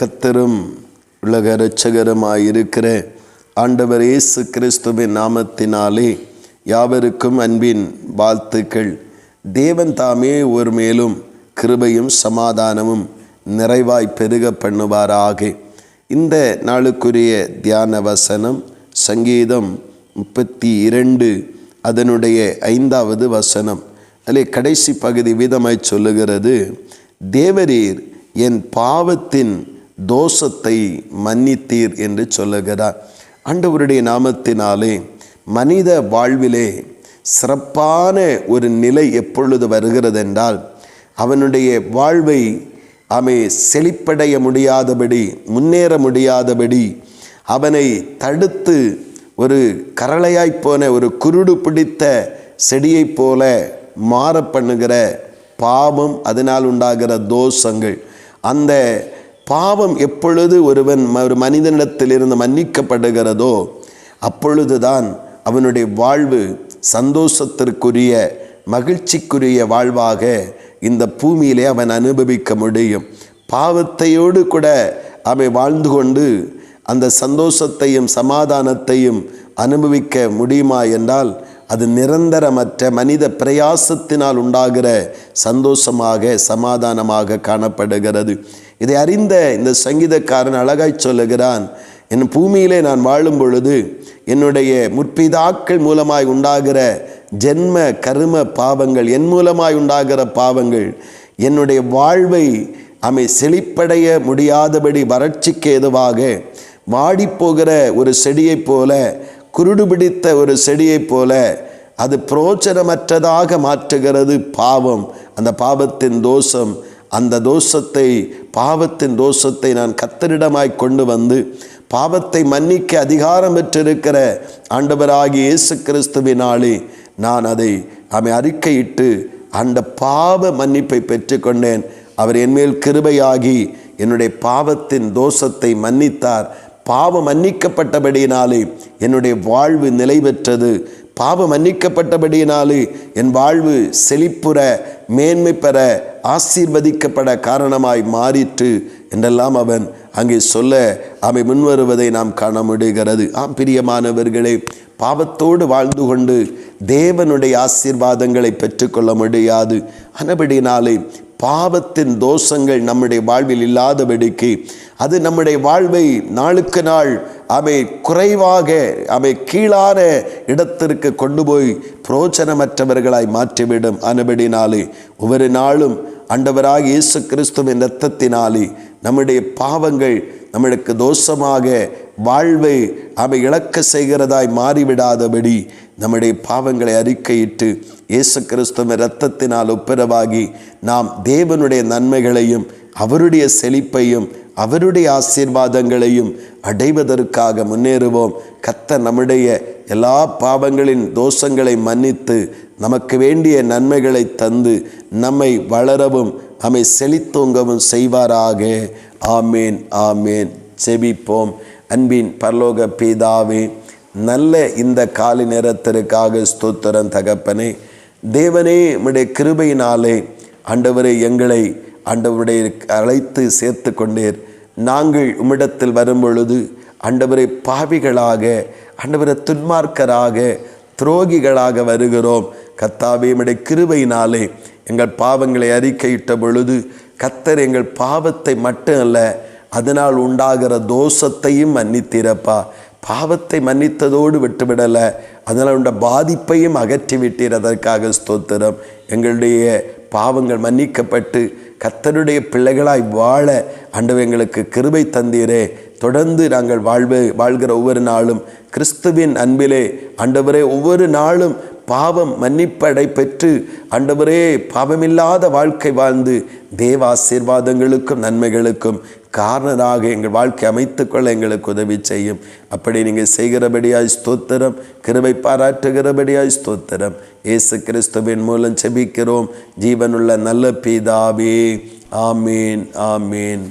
கத்தரும் உலக இரட்சகருமாயிருக்கிற ஆண்டவர் இயேசு கிறிஸ்துவின் நாமத்தினாலே யாவருக்கும் அன்பின் வாழ்த்துக்கள். தேவன் தாமே ஒரு மேலும் கிருபையும் சமாதானமும் நிறைவாய் பெருக பண்ணுவாராக. இந்த நாளுக்குரிய தியான வசனம் சங்கீதம் முப்பத்தி இரண்டு அதனுடைய ஐந்தாவது வசனம். அதில் கடைசி பகுதி விதமாய் சொல்லுகிறது தேவரீர் என் பாவத்தின் தோஷத்தை மன்னித்தீர் என்று சொல்லுகிறார். ஆண்டவருடைய நாமத்தினாலே மனித வாழ்விலே சிறப்பான ஒரு நிலை எப்பொழுது வருகிறது என்றால் அவனுடைய வாழ்வை அவை செழிப்படைய முடியாதபடி முன்னேற முடியாதபடி அவனை தடுத்து ஒரு கரளையாய் போன ஒரு குருடு பிடித்த செடியைப் போல மாற பண்ணுகிற பாவம் அதனால் உண்டாகிற தோஷங்கள். அந்த பாவம் எப்பொழுது ஒருவன் ஒரு மனிதனிடத்திலிருந்து மன்னிக்கப்படுகிறதோ அப்பொழுதுதான் அவனுடைய வாழ்வு சந்தோஷத்திற்குரிய மகிழ்ச்சிக்குரிய வாழ்வாக இந்த பூமியிலே அவன் அனுபவிக்க முடியும். பாவத்தையோடு கூட அவன் வாழ்ந்து கொண்டு அந்த சந்தோஷத்தையும் சமாதானத்தையும் அனுபவிக்க முடியுமா என்றால் அது நிரந்தரமற்ற மனித பிரயாசத்தினால் உண்டாகிற சந்தோஷமாக சமாதானமாக காணப்படுகிறது. இதை அறிந்த இந்த சங்கீதக்காரன் அழகாய் சொல்லுகிறான் என் பூமியிலே நான் வாழும் பொழுது என்னுடைய முற்பிதாக்கள் மூலமாய் உண்டாகிற ஜென்ம கரும பாவங்கள் என் மூலமாய் உண்டாகிற பாவங்கள் என்னுடைய வாழ்வை அமை செழிப்படைய முடியாதபடி வறட்சிக்கு ஏதுவாக வாடிப்போகிற ஒரு செடியைப் போல குருடு பிடித்த ஒரு செடியைப் போல அது புரோச்சனமற்றதாக மாற்றுகிறது பாவம். அந்த பாவத்தின் தோஷம் அந்த தோஷத்தை பாவத்தின் தோஷத்தை நான் கத்தரிடமாய் கொண்டு வந்து பாவத்தை மன்னிக்க அதிகாரம் பெற்றிருக்கிற ஆண்டவராகிய இயேசு கிறிஸ்துவினாலே நான் அதை அவை அறிக்கையிட்டு அந்த பாவ மன்னிப்பை பெற்றுக்கொண்டேன் அவர் என்மேல் கிருபையாகி என்னுடைய பாவத்தின் தோஷத்தை மன்னித்தார். பாவம் மன்னிக்கப்பட்டபடியினாலே என்னுடைய வாழ்வு நிலை பெற்றது பாவம் மன்னிக்கப்பட்டபடியினாலே என் வாழ்வு செழிப்புற மேன்மை பெற ஆசீர்வதிக்கப்பட காரணமாய் மாறிற்று என்றெல்லாம் அவன் அங்கே சொல்ல அவை முன்வருவதை நாம் காண முடிகிறது ஆம் பிரியமானவர்களே பாவத்தோடு வாழ்ந்து கொண்டு தேவனுடைய ஆசீர்வாதங்களை பெற்றுக்கொள்ள முடியாது. அனபடினாலே பாவத்தின் தோஷங்கள் நம்முடைய வாழ்வில் இல்லாதபடிக்கு அது நம்முடைய வாழ்வை நாளுக்கு நாள் அவை குறைவாக அவை கீழான இடத்திற்கு கொண்டு போய் புரோச்சனமற்றவர்களாய் மாற்றிவிடும். அனுபடினாலே ஒவ்வொரு நாளும் அண்டவராக இயேசு கிறிஸ்துவின் இரத்தத்தினாலே நம்முடைய பாவங்கள் நம்மளுக்கு தோஷமாக வாழ்வை அவை இழக்க செய்கிறதாய் மாறிவிடாதபடி நம்முடைய பாவங்களை அறிக்கையிட்டு இயேசு கிறிஸ்துவ இரத்தத்தினால் ஒப்புரவாகி நாம் தேவனுடைய நன்மைகளையும் அவருடைய செழிப்பையும் அவருடைய ஆசீர்வாதங்களையும் அடைவதற்காக முன்னேறுவோம். கத்த நம்முடைய எல்லா பாவங்களின் தோஷங்களை மன்னித்து நமக்கு வேண்டிய நன்மைகளை தந்து நம்மை வளரவும் நம்மை செழித்தோங்கவும் செய்வாராக. ஆமேன் ஆமேன். செபிப்போம் அன்பின் பரலோக பீதாவே நல்ல இந்த காலை நேரத்திற்காக ஸ்தோத்திரம் தகப்பனே. தேவனே உடைய கிருபையினாலே ஆண்டவரை எங்களை ஆண்டவருடைய அழைத்து சேர்த்து கொண்டீர் நாங்கள் உம்மிடத்தில் வரும்பொழுது ஆண்டவரை பாவிகளாக ஆண்டவரை துன்மார்க்கராக துரோகிகளாக வருகிறோம். கத்தாவே உடைய கிருபையினாலே எங்கள் பாவங்களை அறிக்கையிட்ட பொழுது கத்தர் எங்கள் பாவத்தை மட்டும் அல்ல அதனால் உண்டாகிற தோஷத்தையும் மன்னித்திறப்பா பாவத்தை மன்னித்ததோடு விட்டுவிடலை. அதனால் உண்ட பாதிப்பையும் அகற்றி விட்டீர் அதற்காக ஸ்தோத்திரம். எங்களுடைய பாவங்கள் மன்னிக்கப்பட்டு கத்தருடைய பிள்ளைகளாய் வாழ ஆண்டவர் எங்களுக்கு கிருபை தந்தீரே. தொடர்ந்து நாங்கள் வாழ்வு வாழ்கிற ஒவ்வொரு நாளும் கிறிஸ்துவின் அன்பிலே ஆண்டவரே ஒவ்வொரு நாளும் பாவம் மன்னிப்படை பெற்று ஆண்டவரே பாவமில்லாத வாழ்க்கை வாழ்ந்து தேவ ஆசீர்வாதங்களுக்கும் நன்மைகளுக்கும் காரணராக எங்கள் வாழ்க்கை அமைத்துக்கொள்ள எங்களுக்கு உதவி செய்யும். அப்படி நீங்கள் செய்கிறபடியாய் ஸ்தோத்திரம் கிருவை பாராட்டுகிறபடியாய் ஸ்தோத்திரம். இயேசு கிறிஸ்துவின் மூலம் செபிக்கிறோம் ஜீவனுள்ள நல்ல பீதாவே. ஆமீன் ஆமீன்.